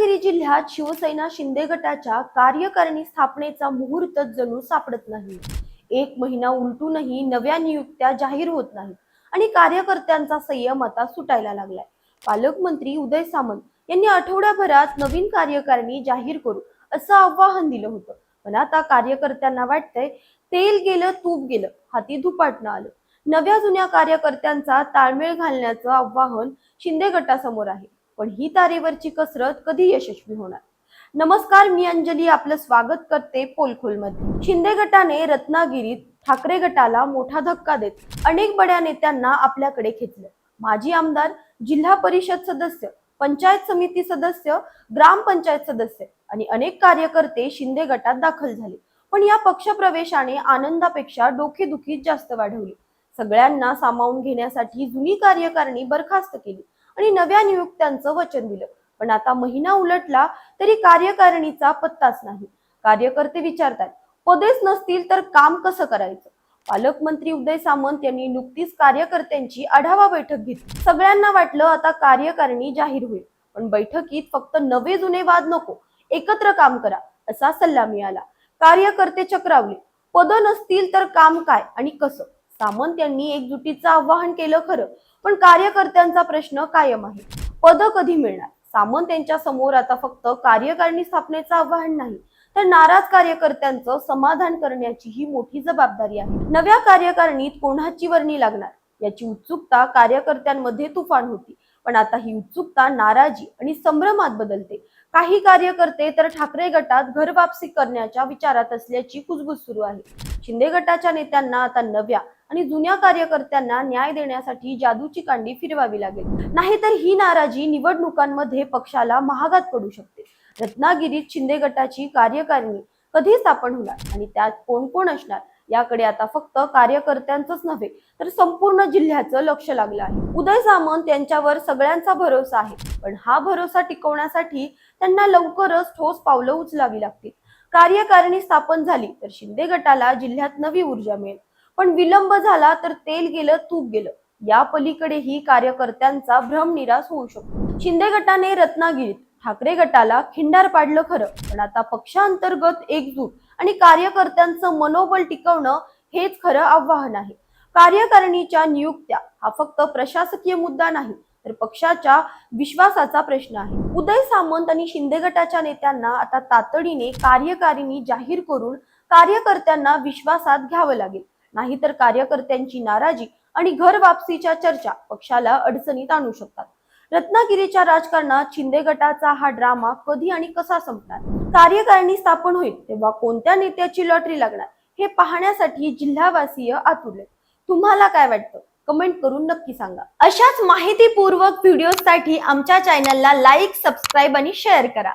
रत्नागिरी जिल्ह्यात शिवसेना शिंदे गटाच्या कार्यकारिणी स्थापनेचा मुहूर्त जणू सापडत नाही. एक महिना उलटूनही नव्या नियुक्त्या जाहीर होत नाहीत आणि कार्यकर्त्यांचा संयम आता सुटायला लागलाय. पालकमंत्री उदय सामंत यांनी आठवड्याभरात नवीन कार्यकारिणी जाहीर करू असं आव्हान दिलं होतं. पण आता कार्यकर्त्यांना वाटतंय तेल गेलं तूप गेलं हाती धुपाटणं आलं. नव्या जुन्या कार्यकर्त्यांचा ताळमेळ घालण्याचं आव्हान शिंदे गटासमोर आहे. पण ही तारेवरची कसरत कधी यशस्वी होणार? नमस्कार मी अंजली आपलं स्वागत करते पोलखोलमध्ये. शिंदे गटाने रत्नागिरीत ठाकरे गटाला मोठा धक्का देत अनेक बड्या नेत्यांना आपल्याकडे खेचलं. माजी आमदार जिल्हा परिषद सदस्य पंचायत समिती सदस्य ग्रामपंचायत सदस्य आणि अनेक कार्यकर्ते शिंदे गटात दाखल झाले. पण या पक्षप्रवेशाने आनंदापेक्षा डोकेदुखी जास्त वाढवली. सगळ्यांना सामावून घेण्यासाठी जुनी कार्यकारिणी बरखास्त केली. आणि नव्या नियुक्त्यांचं वचन दिलं. पण आता महिना उलटला तरी कार्यकारिणीचा पत्ताच नाही. कार्यकर्ते विचारतात पदेच नसतील तर काम कसं करायचं? पालकमंत्री उदय सामंत यांनी नुकतीच कार्यकर्त्यांची आढावा बैठक घेतली. सगळ्यांना वाटलं आता कार्यकारिणी जाहीर होईल. पण बैठकीत फक्त नवे जुने वाद नको एकत्र काम करा असा सल्ला मिळाला. कार्यकर्ते चक्रावले पद नसतील तर काम काय आणि कसं? सामंत यांनी एकजुटीचं आवाहन केलं खरं. पण कार्यकर्त्यांचा प्रश्न कायम आहे. पद कधी मिळणार? सामंत यांच्या समोर आता फक्त कार्यकारिणी स्थापनेचं आव्हान नाही तर नाराज कार्यकर्त्यांचं समाधान करण्याची ही मोठी जबाबदारी आहे. नव्या कार्यकारिणीत कोणाची वर्णी लागणार? याची उत्सुकता कार्यकर्त्यांमध्ये तुफान होती. पण आता ही उत्सुकता नाराजी आणि संभ्रमात बदलते. काही कार्यकर्ते तर ठाकरे गटात घर वापसी करण्याच्या विचारात असल्याची कुजबूज सुरू आहे. शिंदे गटाच्या नेत्यांना आता नव्या आणि जुन्या कार्यकर्त्यांना न्याय देण्यासाठी जादूची कांडी फिरवावी लागेल. नाहीतर ही नाराजी निवडणुकांमध्ये पक्षाला महागात पडू शकते. रत्नागिरीत शिंदे गटाची कार्यकारिणी कधी स्थापन होणार आणि त्यात कोण कोण असणार याकडे आता फक्त कार्यकर्त्यांचंच नव्हे तर संपूर्ण जिल्ह्याचं लक्ष लागलं आहे. उदय सामंत यांच्यावर सगळ्यांचा भरोसा आहे पण हा भरोसा टिकवण्यासाठी त्यांना लवकरच ठोस पावलं उचलावी लागतील. कार्यकारिणी स्थापन झाली तर शिंदे गटाला जिल्ह्यात नवी ऊर्जा मिळेल. पण विलंब झाला तर तेल गेलं तूप गेलं. या पलीकडेही कार्यकर्त्यांचा भ्रम निराश होऊ शकतो. शिंदे गटाने रत्नागिरीत ठाकरे गटाला खिंडार पाडलं खरं. पण आता पक्षांतर्गत एकजूट आणि कार्यकर्त्यांचं मनोबल टिकवणं हेच खरं आव्हान आहे. कार्यकारिणीच्या नियुक्त्या हा फक्त प्रशासकीय मुद्दा नाही तर पक्षाच्या विश्वासाचा प्रश्न आहे. उदय सामंत आणि शिंदे गटाच्या नेत्यांना आता तातडीने कार्यकारिणी जाहीर करून कार्यकर्त्यांना विश्वासात घ्यावं लागेल. नाहीतर कार्यकर्त्यांची नाराजी आणि घर वापसीच्या चर्चा पक्षाला अडचणीत आणू शकतात. रत्नागिरीच्या राजकारणात शिंदे गटाचा हा ड्रामा कधी आणि कसा संपणार? कार्यकारिणी स्थापन होईल तेव्हा कोणत्या नेत्याची लॉटरी लागणार? हे पाहण्यासाठी जिल्हावासीय आतुरले तुम्हाला काय वाटतं? कमेंट करून नक्की सांगा. अशाच माहितीपूर्वक व्हिडिओसाठी आमच्या चॅनलला लाईक सबस्क्राईब आणि शेअर करा.